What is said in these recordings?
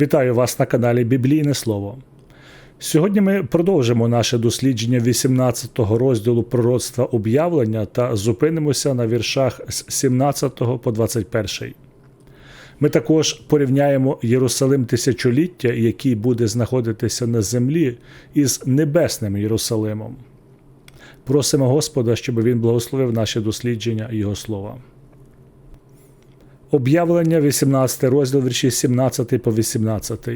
Вітаю вас на каналі Біблійне Слово. Сьогодні ми продовжимо наше дослідження 18 розділу пророцтва об'явлення та зупинимося на віршах з 17 по 21. Ми також порівняємо Єрусалим тисячоліття, який буде знаходитися на землі, із небесним Єрусалимом. Просимо Господа, щоб він благословив наше дослідження Його слова. Об'явлення 18 розділ вірші 17 по 18.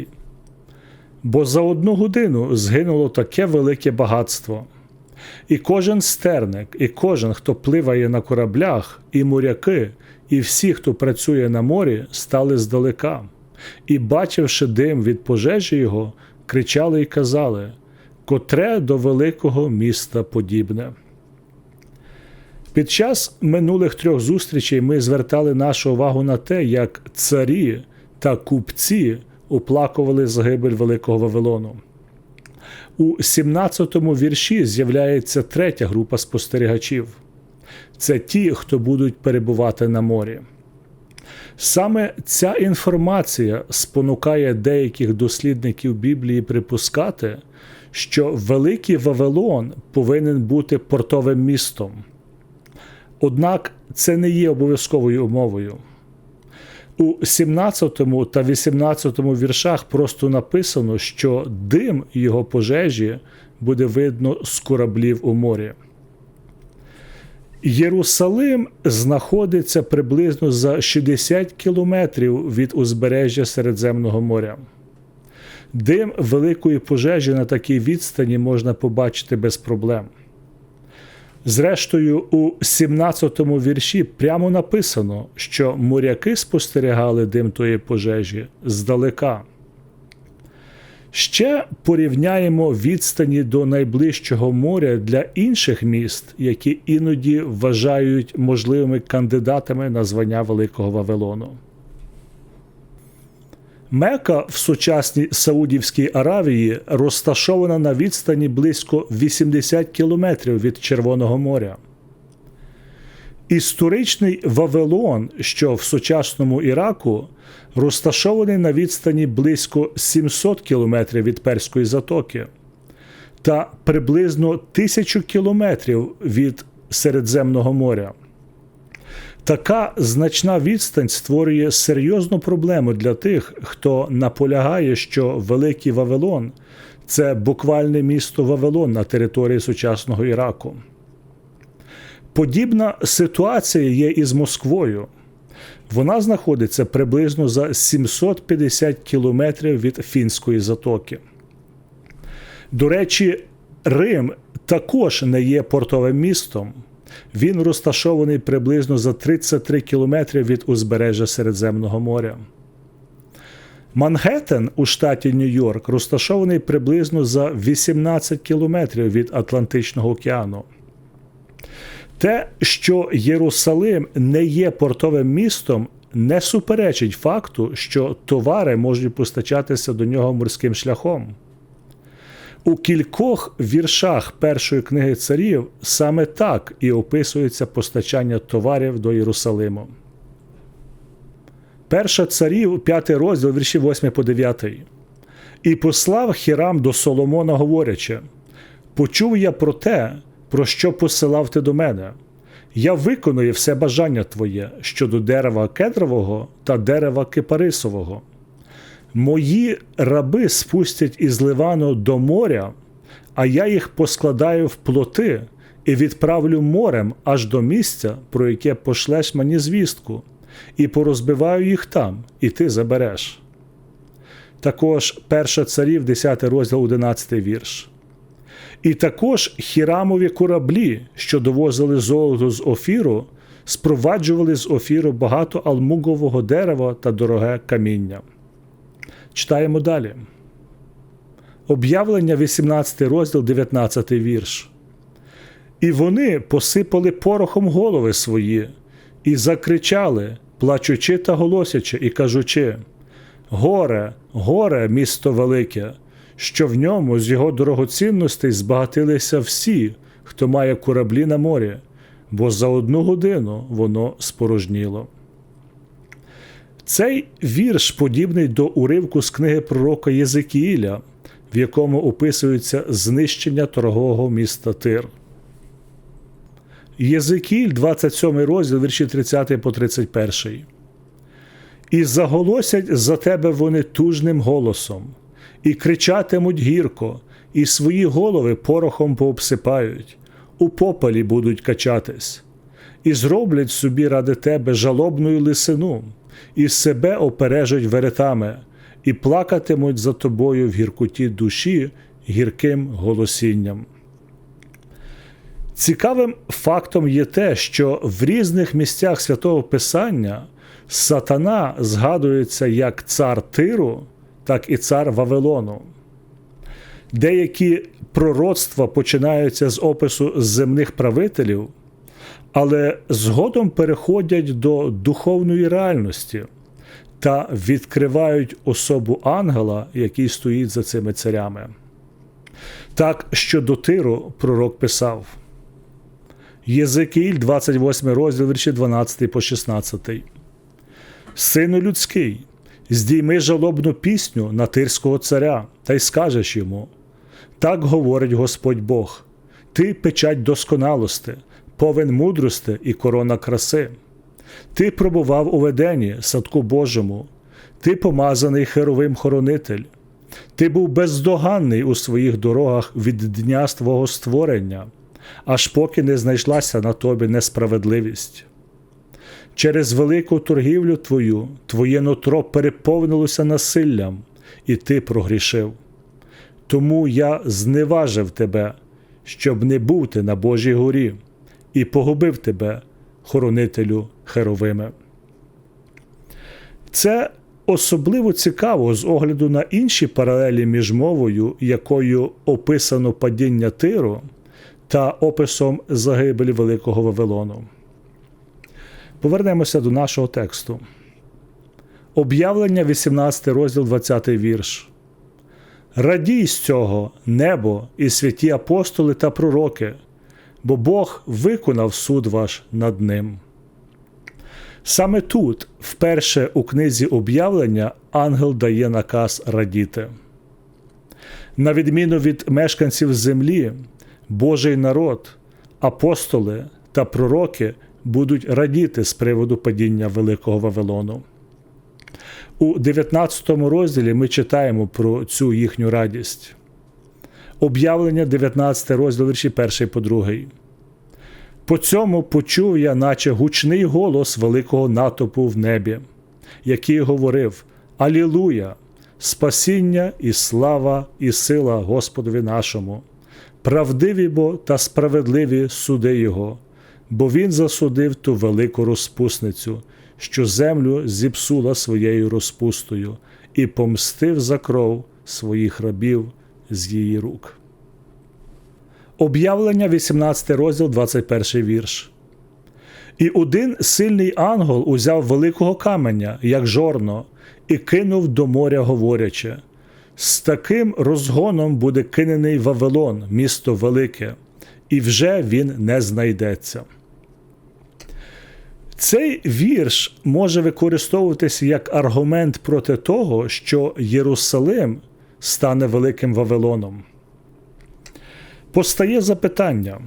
Бо за одну годину згинуло таке велике багатство. І кожен стерник, і кожен, хто пливає на кораблях, і моряки, і всі, хто працює на морі, стали здалека, і, бачивши дим від пожежі його, кричали й казали Котре до великого міста подібне. Під час минулих трьох зустрічей ми звертали нашу увагу на те, як царі та купці оплакували загибель Великого Вавилону. У 17-му вірші з'являється третя група спостерігачів це ті, хто будуть перебувати на морі. Саме ця інформація спонукає деяких дослідників Біблії припускати, що Великий Вавилон повинен бути портовим містом. Однак це не є обов'язковою умовою. У 17 та 18 віршах просто написано, що дим його пожежі буде видно з кораблів у морі. Єрусалим знаходиться приблизно за 60 кілометрів від узбережжя Середземного моря. Дим великої пожежі на такій відстані можна побачити без проблем. Зрештою, у 17-му вірші прямо написано, що моряки спостерігали дим тої пожежі здалека. Ще порівняємо відстані до найближчого моря для інших міст, які іноді вважають можливими кандидатами на звання Великого Вавилону. Мека в сучасній Саудівській Аравії розташована на відстані близько 80 кілометрів від Червоного моря. Історичний Вавилон, що в сучасному Іраку, розташований на відстані близько 700 кілометрів від Перської затоки та приблизно 1000 кілометрів від Середземного моря. Така значна відстань створює серйозну проблему для тих, хто наполягає, що Великий Вавилон це буквальне місто Вавилон на території сучасного Іраку. Подібна ситуація є і з Москвою. Вона знаходиться приблизно за 750 кілометрів від Фінської затоки. До речі, Рим також не є портовим містом. Він розташований приблизно за 33 кілометри від узбережжя Середземного моря. Мангеттен у штаті Нью-Йорк розташований приблизно за 18 кілометрів від Атлантичного океану. Те, що Єрусалим не є портовим містом, не суперечить факту, що товари можуть постачатися до нього морським шляхом. У кількох віршах першої книги царів саме так і описується постачання товарів до Єрусалиму. Перша царів, п'ятий розділ, вірші 8 по 9. І послав Хірам до Соломона, говорячи: Почув я про те, про що посилав ти до мене. Я виконую все бажання твоє щодо дерева кедрового та дерева кипарисового. Мої раби спустять із Ливану до моря, а я їх поскладаю в плоти і відправлю морем аж до місця, про яке пошлеш мені звістку, і порозбиваю їх там, і ти забереш. Також перша царів, 10 розділ, 11 вірш. І також хірамові кораблі, що довозили золото з офіру, спроваджували з офіру багато алмугового дерева та дороге каміння. Читаємо далі. Об'явлення 18 розділ, 19 вірш. І вони посипали порохом голови свої, і закричали, плачучи та голосячи, і кажучи: Горе, горе, місто велике, що в ньому з його дорогоцінностей збагатилися всі, хто має кораблі на морі, бо за одну годину воно спорожніло. Цей вірш подібний до уривку з книги пророка Єзикіїля, в якому описується знищення торгового міста Тир. Єзикіль, 27 розділ, вірші 30 по 31. І заголосять за тебе вони тужним голосом, і кричатимуть гірко, і свої голови порохом пообсипають, у попелі будуть качатись, і зроблять собі ради тебе жалобну лисину, і себе опережуть веретами, і плакатимуть за тобою в гіркоті душі гірким голосінням. Цікавим фактом є те, що в різних місцях святого Писання сатана згадується як цар Тиру, так і цар Вавилону. Деякі пророцтва починаються з опису земних правителів, але згодом переходять до духовної реальності та відкривають особу ангела, який стоїть за цими царями. Так що до Тиру пророк писав. Єзекіль, 28 розділ вірші 12 по 16. Сину людський, здійми жалобну пісню на тирського царя, та й скажеш йому: Так говорить Господь Бог: Ти печать досконалости, повен мудрости і корона краси. Ти пробував у веденні, садку Божому, ти помазаний херовим хоронитель, ти був бездоганний у своїх дорогах від дня свого створення аж поки не знайшлася на тобі несправедливість. Через велику торгівлю твою твоє нутро переповнилося насиллям, і ти прогрішив. Тому я зневажив тебе, щоб не був ти на Божій горі, і погубив тебе, хоронителю Херовиме. Це особливо цікаво з огляду на інші паралелі між мовою, якою описано падіння тиру та описом загибелі Великого Вавилону. Повернемося до нашого тексту. Об'явлення 18 розділ 20 вірш. Радій з цього небо і святі апостоли та пророки, бо Бог виконав суд ваш над ним. Саме тут, вперше у книзі об'явлення, ангел дає наказ радіти. На відміну від мешканців землі, Божий народ, апостоли та пророки будуть радіти з приводу падіння Великого Вавилону. У 19 розділі ми читаємо про цю їхню радість. Об'явлення 19 розділ вірші 1 по 2. По цьому почув я, наче гучний голос великого натопу в небі, який говорив: Алілуя! Спасіння і слава, і сила Господові нашому! правдиві бо та справедливі суди Його, бо Він засудив ту велику розпусницю, що землю зіпсула своєю розпустою, і помстив за кров своїх рабів з її рук. Об'явлення 18 розділ, 21 вірш. І один сильний ангел узяв великого каменя, як жорно, і кинув до моря, говорячи з таким розгоном буде кинений Вавилон, місто велике, і вже він не знайдеться. Цей вірш може використовуватися як аргумент проти того, що Єрусалим стане великим Вавилоном. Постає запитання.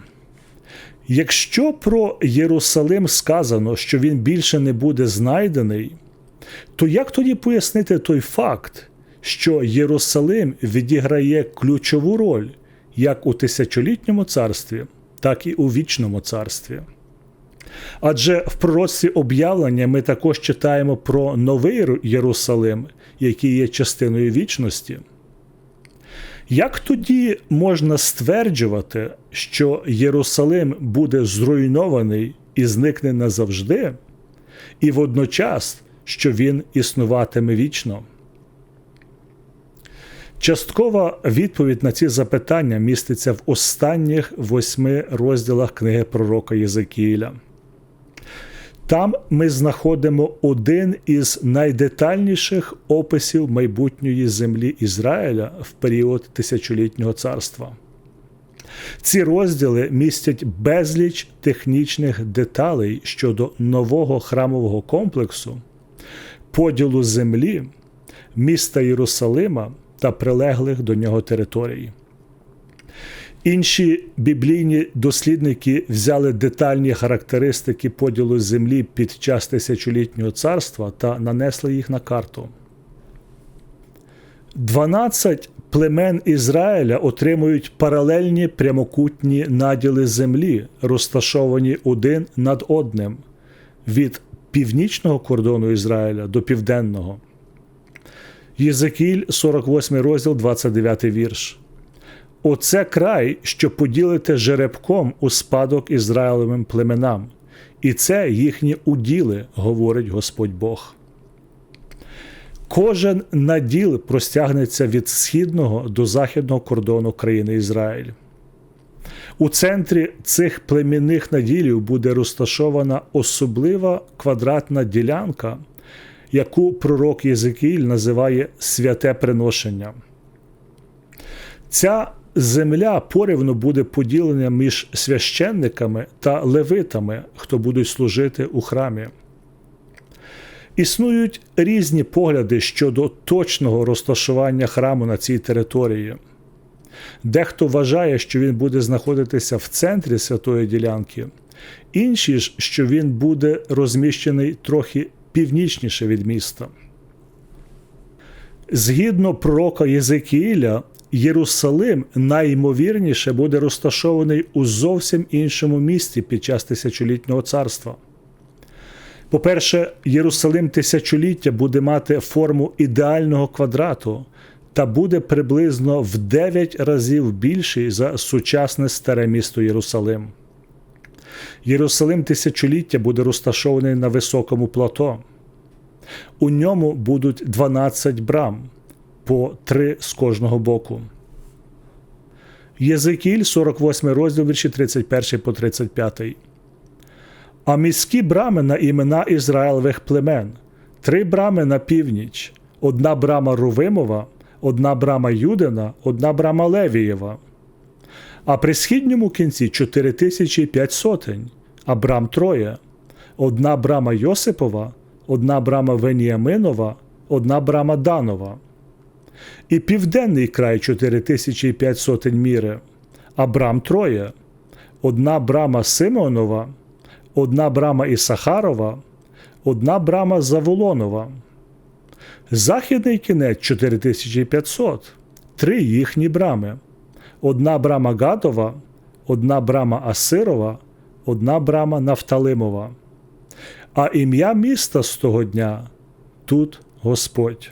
Якщо про Єрусалим сказано, що він більше не буде знайдений, то як тоді пояснити той факт, що Єрусалим відіграє ключову роль як у тисячолітньому царстві, так і у вічному царстві. Адже в пророці об'явлення ми також читаємо про новий Єрусалим, який є частиною вічності. Як тоді можна стверджувати, що Єрусалим буде зруйнований і зникне назавжди, і водночас, що він існуватиме вічно? Часткова відповідь на ці запитання міститься в останніх восьми розділах книги пророка Єзекіїля. Там ми знаходимо один із найдетальніших описів майбутньої землі Ізраїля в період тисячолітнього царства. Ці розділи містять безліч технічних деталей щодо нового храмового комплексу, поділу землі, міста Єрусалима та прилеглих до нього територій. Інші біблійні дослідники взяли детальні характеристики поділу землі під час тисячолітнього царства та нанесли їх на карту. 12 племен Ізраїля отримують паралельні прямокутні наділи землі, розташовані один над одним від північного кордону Ізраїля до південного. Єзекіль, 48 розділ, 29 вірш. Оце край, що поділите жеребком у спадок Ізраїлевим племенам, і це їхні уділи, говорить Господь Бог. Кожен наділ простягнеться від східного до західного кордону країни Ізраїль. У центрі цих племінних наділів буде розташована особлива квадратна ділянка, яку пророк Єзекіїль називає святе приношення. Ця земля порівну буде поділена між священниками та левитами, хто будуть служити у храмі. Існують різні погляди щодо точного розташування храму на цій території. Дехто вважає, що він буде знаходитися в центрі святої ділянки, інші ж, що він буде розміщений трохи північніше від міста. Згідно пророка Єзекіїля, Єрусалим найімовірніше буде розташований у зовсім іншому місті під час тисячолітнього царства. По-перше, Єрусалим тисячоліття буде мати форму ідеального квадрату та буде приблизно в 9 разів більший за сучасне старе місто Єрусалим. Єрусалим тисячоліття буде розташований на високому плато. У ньому будуть 12 брам по 3 з кожного боку. Єзикіль, 48 розділ вірші 31 по 35. А міські брами на імена Ізраїлевих племен, три брами на північ, одна брама Рувимова, одна брама Юдина, одна брама Левієва. А при східньому кінці 4005 сотень, а брам троє, одна брама Йосипова, одна брама Веніаминова, одна брама Данова. І південний край 4005 сотень міри, а брам троє, одна брама Симеонова, одна брама Ісахарова, одна брама Заволонова. Західний кінець 4500, три їхні брами. Одна брама Гадова, одна брама Асирова, одна брама Нафталимова. А ім'я міста з того дня тут Господь.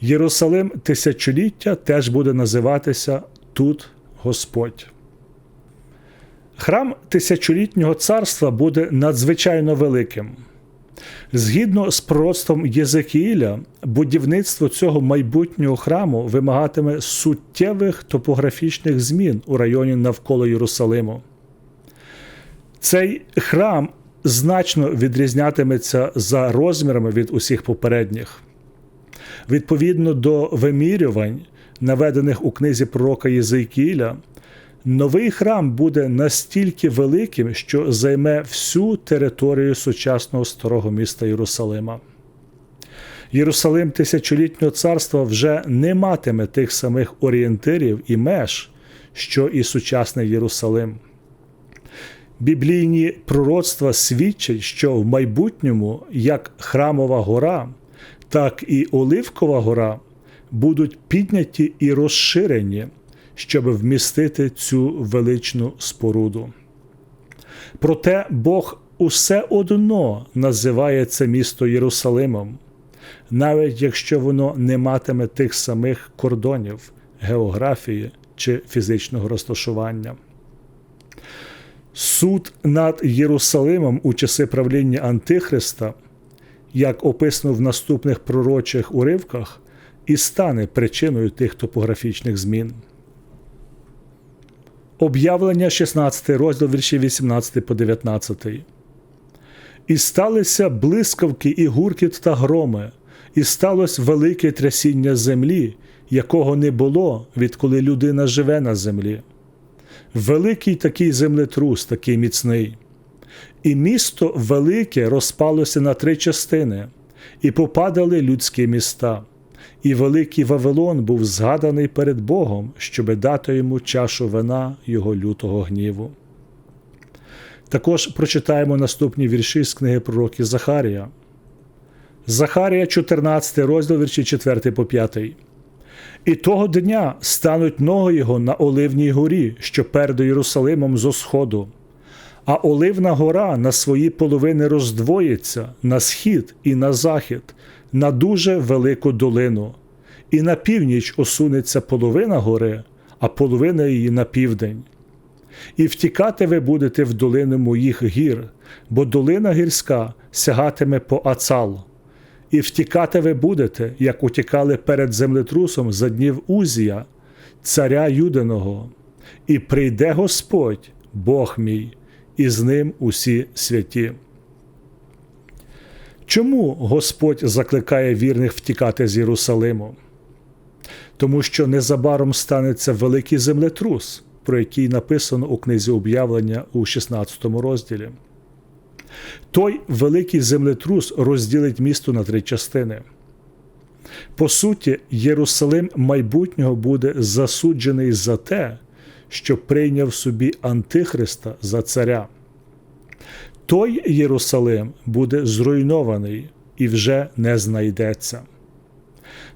Єрусалим тисячоліття теж буде називатися Тут Господь. Храм тисячолітнього царства буде надзвичайно великим. Згідно з пророцтвом Єзекіїля, будівництво цього майбутнього храму вимагатиме суттєвих топографічних змін у районі навколо Єрусалиму. Цей храм значно відрізнятиметься за розмірами від усіх попередніх. Відповідно до вимірювань, наведених у книзі пророка Єзекіїля, Новий храм буде настільки великим, що займе всю територію сучасного старого міста Єрусалима. Єрусалим тисячолітнього царства вже не матиме тих самих орієнтирів і меж, що і сучасний Єрусалим. Біблійні пророцтва свідчать, що в майбутньому як Храмова гора, так і Оливкова гора будуть підняті і розширені щоб вмістити цю величну споруду. Проте Бог усе одно називає це місто Єрусалимом, навіть якщо воно не матиме тих самих кордонів, географії чи фізичного розташування. Суд над Єрусалимом у часи правління Антихриста, як описано в наступних пророчих уривках, і стане причиною тих топографічних змін. Об'явлення 16 розділ вірші 18 по 19. І сталися блискавки, і гуркіт та громи, і сталося велике трясіння землі, якого не було, відколи людина живе на землі. Великий такий землетрус, такий міцний. І місто велике розпалося на три частини, і попадали людські міста, і великий Вавилон був згаданий перед Богом, щоби дати йому чашу вина його лютого гніву. Також прочитаємо наступні вірші з книги пророки Захарія. Захарія, 14 розділ, вірші 4 по 5. І того дня стануть ноги його на Оливній горі, що перед Єрусалимом зо сходу, а Оливна гора на свої половини роздвоїться на схід і на захід, на дуже велику долину, і на північ осунеться половина гори, а половина її на південь. І втікати ви будете в долину моїх гір, бо долина гірська сягатиме по Ацал. І втікати ви будете, як утікали перед землетрусом за днів Узія, царя Юдиного, і прийде Господь, Бог мій, і з ним усі святі. Чому Господь закликає вірних втікати з Єрусалиму? Тому що незабаром станеться великий землетрус, про який написано у книзі об'явлення у 16 розділі. Той великий землетрус розділить місто на три частини. По суті, Єрусалим майбутнього буде засуджений за те, що прийняв собі Антихриста за царя. Той Єрусалим буде зруйнований і вже не знайдеться.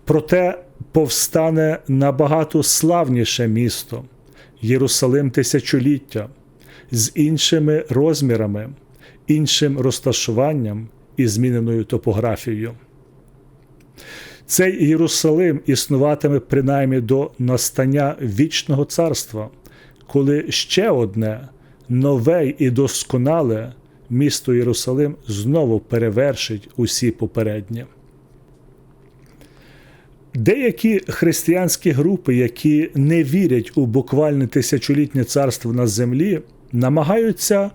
Проте повстане набагато славніше місто Єрусалим тисячоліття з іншими розмірами іншим розташуванням і зміненою топографією. Цей Єрусалим існуватиме принаймні до настання вічного царства, коли ще одне нове і досконале місто Єрусалим знову перевершить усі попередні. Деякі християнські групи, які не вірять у буквальне тисячолітнє царство на землі, намагаються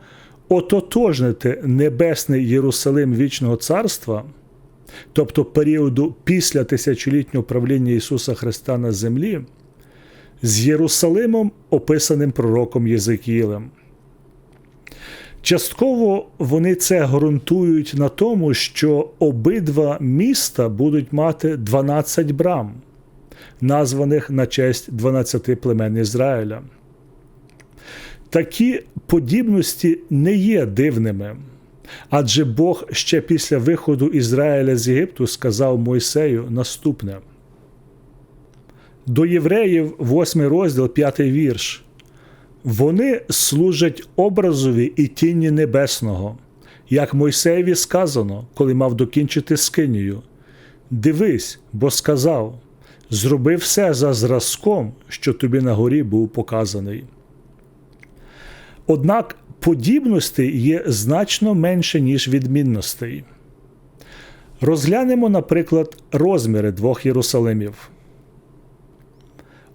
ототожнити небесний Єрусалим вічного царства, тобто періоду після тисячолітнього правління Ісуса Христа на землі, з Єрусалимом, описаним пророком Єзекіїлем. Частково вони це ґрунтують на тому, що обидва міста будуть мати 12 брам, названих на честь 12 племен Ізраїля. Такі подібності не є дивними. Адже Бог ще після виходу Ізраїля з Єгипту сказав Мойсею наступне. До євреїв, 8 розділ, 5 вірш. Вони служать образові і тіні небесного, як Мойсеєві сказано, коли мав докінчити скинію. Дивись, бо сказав: зроби все за зразком, що тобі на горі був показаний. Однак подібностей є значно менше, ніж відмінностей. Розглянемо, наприклад, розміри двох Єрусалимів.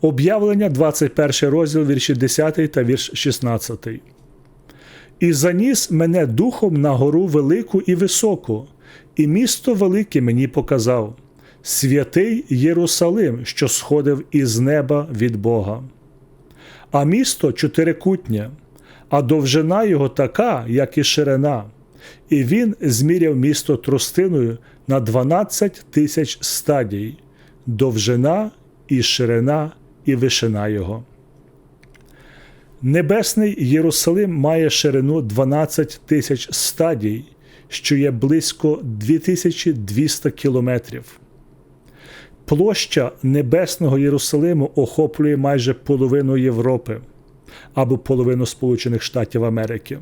Об'явлення 21 розділ вірші 10 та вірш 16. І заніс мене духом на гору велику і високу, і місто велике мені показав святий Єрусалим, що сходив із неба від Бога. А місто чотирикутнє, а довжина його така, як і ширина, і він зміряв місто тростиною на 12 тисяч стадій, довжина і ширина і вишина його. Небесний Єрусалим має ширину 12 тисяч стадій, що є близько 2200 кілометрів. Площа Небесного Єрусалиму охоплює майже половину Європи або половину Сполучених Штатів Америки.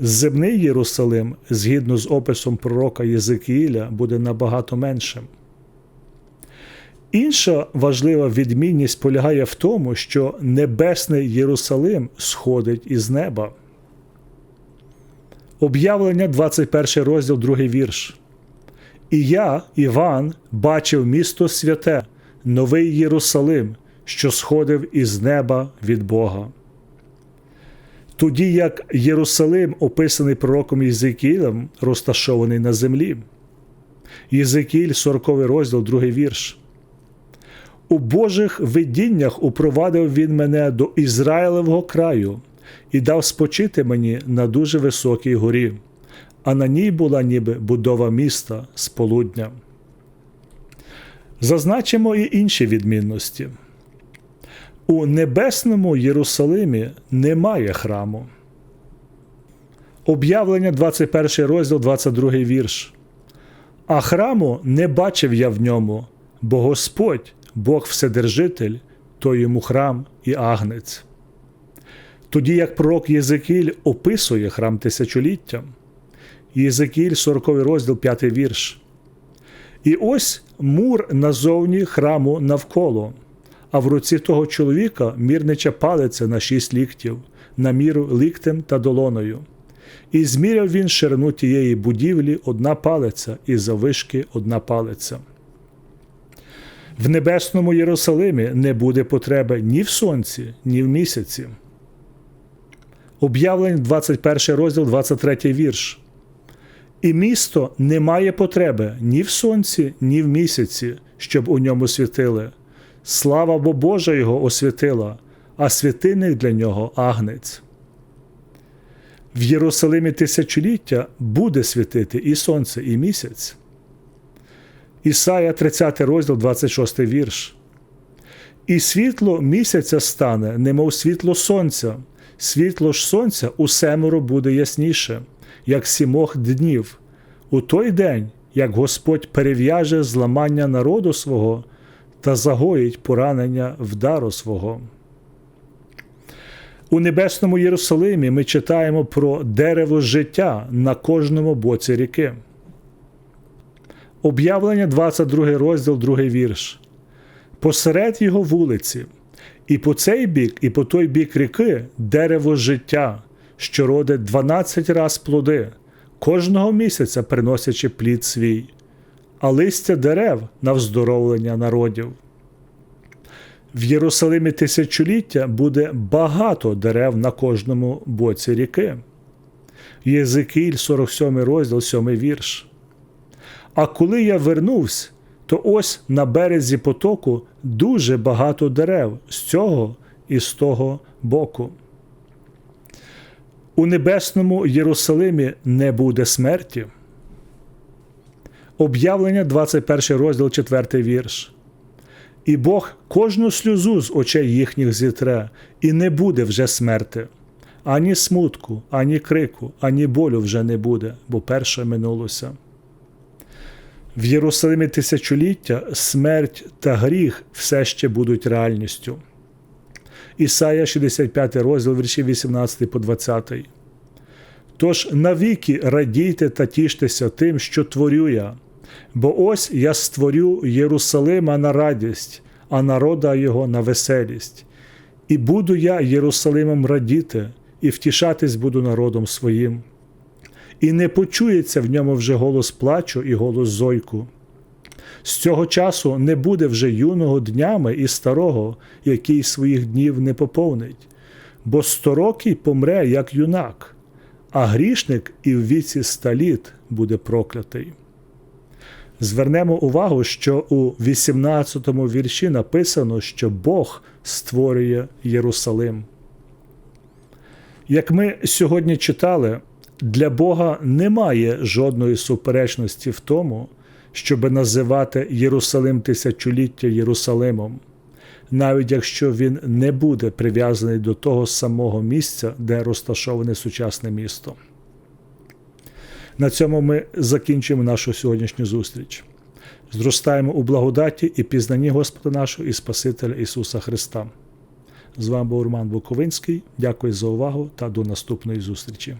Земний Єрусалим, згідно з описом пророка Єзикіїля, буде набагато меншим. Інша важлива відмінність полягає в тому, що Небесний Єрусалим сходить із неба. Об'явлення 21 розділ, 2 вірш. І я, Іван, бачив місто святе, Новий Єрусалим, що сходив із неба від Бога. Тоді як Єрусалим, описаний пророком Єзикіїлем, розташований на землі. Єзикіїль, 40 розділ, 2 вірш. У Божих видіннях упровадив він мене до Ізраїлевого краю і дав спочити мені на дуже високій горі, а на ній була ніби будова міста з полудня. Зазначимо і інші відмінності. У небесному Єрусалимі немає храму. Об'явлення 21 розділ, 22 вірш. А храму не бачив я в ньому, бо Господь, Бог Вседержитель, то йому храм і агнець. Тоді як пророк Єзекіль описує храм тисячоліття, Єзекіль, 40 розділ, 5 вірш. І ось мур назовні храму навколо, а в руці того чоловіка мірнича палиця на шість ліктів, на міру ліктем та долоною. І зміряв він ширину тієї будівлі одна палиця, і завишки одна палиця. В небесному Єрусалимі не буде потреби ні в сонці, ні в місяці. Об'явлень 21 розділ, 23 вірш. І місто не має потреби ні в сонці, ні в місяці, щоб у ньому світили. Слава бо Божа його освітила, а святинник для нього агнець. В Єрусалимі тисячоліття буде світити і сонце, і місяць. Ісая 30 розділ, 26 вірш. І світло місяця стане, немов світло сонця, світло ж сонця у семеро буде ясніше, як сімох днів, у той день, як Господь перев'яже зламання народу свого та загоїть поранення вдару свого. У небесному Єрусалимі ми читаємо про дерево життя на кожному боці ріки. Об'явлення 22 розділ, 2 вірш. Посеред його вулиці, і по цей бік, і по той бік ріки дерево життя, що родить 12 раз плоди, кожного місяця приносячи плід свій, а листя дерев на вздоровлення народів. В Єрусалимі тисячоліття буде багато дерев на кожному боці ріки. Єзикіль, 47 розділ, 7 вірш. А коли я вернувся, то ось на березі потоку дуже багато дерев з цього і з того боку. У небесному Єрусалимі не буде смерті. Об'явлення 21 розділ 4 вірш. І Бог кожну сльозу з очей їхніх зітре, і не буде вже смерти. Ані смутку, ані крику, ані болю вже не буде, бо перше минулося. В Єрусалимі тисячоліття смерть та гріх все ще будуть реальністю. Ісая 65 розділ вірші 18 по 20. Тож навіки радійте та тіштеся тим, що творю я, бо ось я створю Єрусалима на радість, а народа його на веселість. І буду я Єрусалимом радіти, і втішатись буду народом своїм. І не почується в ньому вже голос плачу і голос зойку. З цього часу не буде вже юного днями і старого, який своїх днів не поповнить, бо сторокий помре, як юнак, а грішник і в віці ста літ буде проклятий. Звернемо увагу, що у 18 му вірші написано, що Бог створює Єрусалим. Як ми сьогодні читали, для Бога немає жодної суперечності в тому, щоб називати Єрусалим тисячоліття Єрусалимом, навіть якщо він не буде прив'язаний до того самого місця, де розташоване сучасне місто. На цьому ми закінчимо нашу сьогоднішню зустріч. Зростаємо у благодаті і пізнанні Господа нашого і Спасителя Ісуса Христа. З вами був Роман Буковинський. Дякую за увагу та до наступної зустрічі.